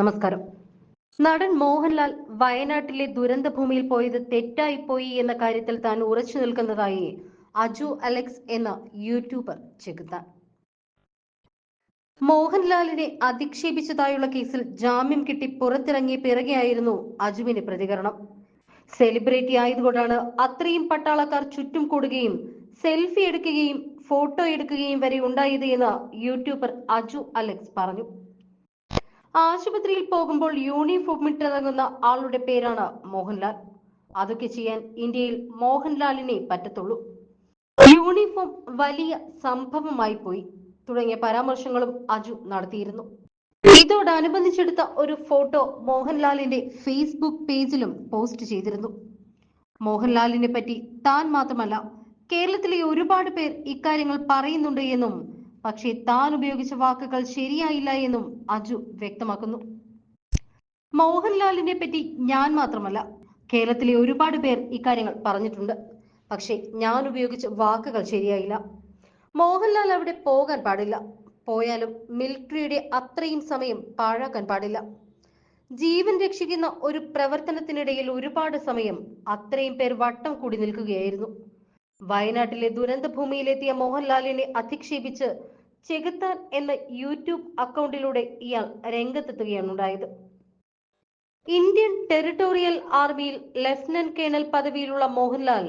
നമസ്കാരം. നടൻ മോഹൻലാൽ വയനാട്ടിലെ ദുരന്ത ഭൂമിയിൽ പോയത് തെറ്റായി പോയി എന്ന കാര്യത്തിൽ താൻ ഉറച്ചു നിൽക്കുന്നതായി അജു അലക്സ് എന്ന യൂട്യൂബർ ചെകുത്താൻ. മോഹൻലാലിനെ അധിക്ഷേപിച്ചതായുള്ള കേസിൽ ജാമ്യം കിട്ടി പുറത്തിറങ്ങിയ പിറകെയായിരുന്നു അജുവിന്റെ പ്രതികരണം. സെലിബ്രിറ്റി ആയതുകൊണ്ടാണ് അത്രയും പട്ടാളക്കാർ ചുറ്റും കൂടുകയും സെൽഫി എടുക്കുകയും ഫോട്ടോ എടുക്കുകയും വരെ ഉണ്ടായത് എന്ന് യൂട്യൂബർ അജു അലക്സ് പറഞ്ഞു. ആശുപത്രിയിൽ പോകുമ്പോൾ യൂണിഫോം ഇട്ടിറങ്ങുന്ന ആളുടെ പേരാണ് മോഹൻലാൽ. അതൊക്കെ ചെയ്യാൻ ഇന്ത്യയിൽ മോഹൻലാലിനെ പറ്റത്തുള്ളൂ. യൂണിഫോം വലിയ സംഭവമായി പോയി. തുടങ്ങിയ പരാമർശങ്ങളും അജു നടത്തിയിരുന്നു. ഇതോടനുബന്ധിച്ചെടുത്ത ഒരു ഫോട്ടോ മോഹൻലാലിന്റെ ഫേസ്ബുക്ക് പേജിലും പോസ്റ്റ് ചെയ്തിരുന്നു. മോഹൻലാലിനെ പറ്റി താൻ മാത്രമല്ല കേരളത്തിലെ ഒരുപാട് പേർ ഇക്കാര്യങ്ങൾ പറയുന്നുണ്ട് എന്നും പക്ഷേ താൻ ഉപയോഗിച്ച വാക്കുകൾ ശരിയായില്ല എന്നും അജു വ്യക്തമാക്കുന്നു. മോഹൻലാലിനെ പറ്റി ഞാൻ മാത്രമല്ല കേരളത്തിലെ ഒരുപാട് പേർ ഇക്കാര്യങ്ങൾ പറഞ്ഞിട്ടുണ്ട്. പക്ഷേ ഞാൻ ഉപയോഗിച്ച വാക്കുകൾ ശരിയായില്ല. മോഹൻലാൽ അവിടെ പോകാൻ പാടില്ല. പോയാലും മിലിറ്ററിയുടെ അത്രയും സമയം പാഴാക്കാൻ പാടില്ല. ജീവൻ രക്ഷിക്കുന്ന ഒരു പ്രവർത്തനത്തിനിടയിൽ ഒരുപാട് സമയം അത്രയും പേർ വട്ടം കൂടി നിൽക്കുകയായിരുന്നു. വയനാട്ടിലെ ദുരന്ത ഭൂമിയിലെത്തിയ മോഹൻലാലിനെ അധിക്ഷേപിച്ച് ചെകുത്താൻ എന്ന യൂട്യൂബ് അക്കൗണ്ടിലൂടെ ഇയാൾ രംഗത്തെത്തുകയാണ് ഉണ്ടായത്. ഇന്ത്യൻ ടെറിട്ടോറിയൽ ആർമിയിൽ ലഫ്റ്റനന്റ് കേണൽ പദവിയിലുള്ള മോഹൻലാൽ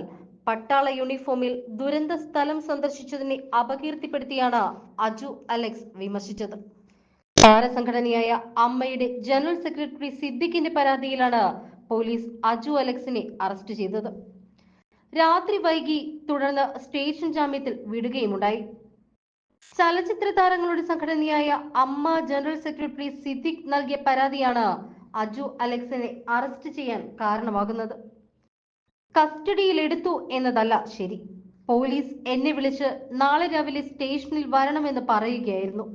പട്ടാള യൂണിഫോമിൽ ദുരന്ത സ്ഥലം സന്ദർശിച്ചതിനെ അപകീർത്തിപ്പെടുത്തിയാണ് അജു അലക്സ് വിമർശിച്ചത്. താരസംഘടനയായ അമ്മയുടെ ജനറൽ സെക്രട്ടറി സിദ്ദിഖിന്റെ പരാതിയിലാണ് പോലീസ് അജു അലക്സിനെ അറസ്റ്റ് ചെയ്തത്. രാത്രി വൈകി തുടർന്ന് സ്റ്റേഷൻ ജാമ്യത്തിൽ വിടുകയുമുണ്ടായി. ചലച്ചിത്ര താരങ്ങളുടെ സംഘടനയായ അമ്മ ജനറൽ സെക്രട്ടറി സിദ്ദിഖ് നൽകിയ പരാതിയാണ് അജു അലക്സിനെ അറസ്റ്റ് ചെയ്യാൻ കാരണമാകുന്നത്. കസ്റ്റഡിയിൽ എടുത്തു എന്നതല്ല ശരി. പോലീസ് എന്നെ വിളിച്ച് നാളെ രാവിലെ സ്റ്റേഷനിൽ വരണമെന്ന് പറയുകയായിരുന്നു.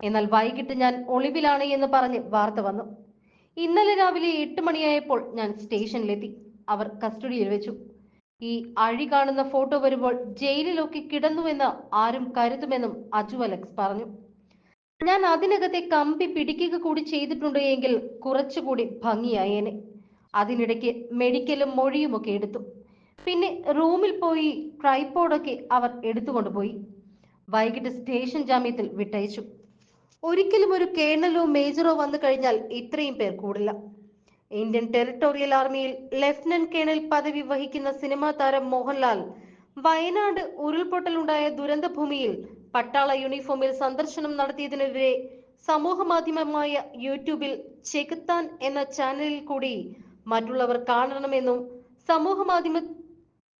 എന്നാൽ വൈകിട്ട് ഞാൻ ഒളിവിലാണ് എന്ന് പറഞ്ഞ് വാർത്ത വന്നു. ഇന്നലെ രാവിലെ എട്ട് മണിയായപ്പോൾ ഞാൻ സ്റ്റേഷനിലെത്തി. അവർ കസ്റ്റഡിയിൽ വെച്ചു. ഈ അഴി കാണുന്ന ഫോട്ടോ വരുമ്പോൾ ജയിലിലൊക്കെ കിടന്നുവെന്ന് ആരും കരുതുമെന്നും അജു അലക്സ് പറഞ്ഞു. ഞാൻ അതിനകത്തെ കമ്പി പിടിക്കുക കൂടി ചെയ്തിട്ടുണ്ട് എങ്കിൽ കുറച്ചുകൂടി ഭംഗിയായേനെ. അതിനിടയ്ക്ക് മെഡിക്കലും മൊഴിയുമൊക്കെ എടുത്തു. പിന്നെ റൂമിൽ പോയി ട്രൈപ്പോഡൊക്കെ അവർ എടുത്തുകൊണ്ടുപോയി. വൈകിട്ട് സ്റ്റേഷൻ ജാമ്യത്തിൽ വിട്ടയച്ചു. ഒരിക്കലും ഒരു കേണലോ മേജറോ വന്നു കഴിഞ്ഞാൽ ഇത്രയും പേർ കൂടില്ല. ഇന്ത്യൻ ടെറിട്ടോറിയൽ ആർമിയിൽ ലഫ്റ്റനന്റ് കേണൽ പദവി വഹിക്കുന്ന സിനിമാ താരം മോഹൻലാൽ വയനാട് ഉരുൾപൊട്ടലുണ്ടായ ദുരന്ത ഭൂമിയിൽ പട്ടാള യൂണിഫോമിൽ സന്ദർശനം നടത്തിയതിനെതിരെ സമൂഹ മാധ്യമമായ യൂട്യൂബിൽ ചെകുത്താൻ എന്ന ചാനലിൽ കൂടി മറ്റുള്ളവർ കാണണമെന്നും സമൂഹ മാധ്യമ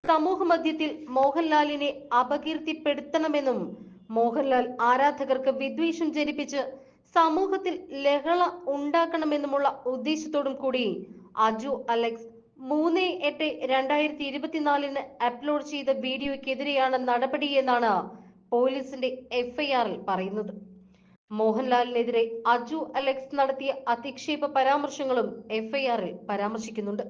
സമൂഹ മധ്യത്തിൽ മോഹൻലാലിനെ അപകീർത്തിപ്പെടുത്തണമെന്നും മോഹൻലാൽ ആരാധകർക്ക് വിദ്വേഷം ജനിപ്പിച്ച് സമൂഹത്തിൽ ലഹള ഉണ്ടാക്കണമെന്നുമുള്ള ഉദ്ദേശത്തോടും കൂടി അജു അലക്സ് മൂന്ന് എട്ട് രണ്ടായിരത്തി ഇരുപത്തിനാലിന് അപ്ലോഡ് ചെയ്ത വീഡിയോയ്ക്കെതിരെയാണ് നടപടിയെന്നാണ് പോലീസിന്റെ എഫ്ഐആറിൽ പറയുന്നത്. മോഹൻലാലിനെതിരെ അജു അലക്സ് നടത്തിയ അധിക്ഷേപ പരാമർശങ്ങളും എഫ്ഐആറിൽ പരാമർശിക്കുന്നുണ്ട്.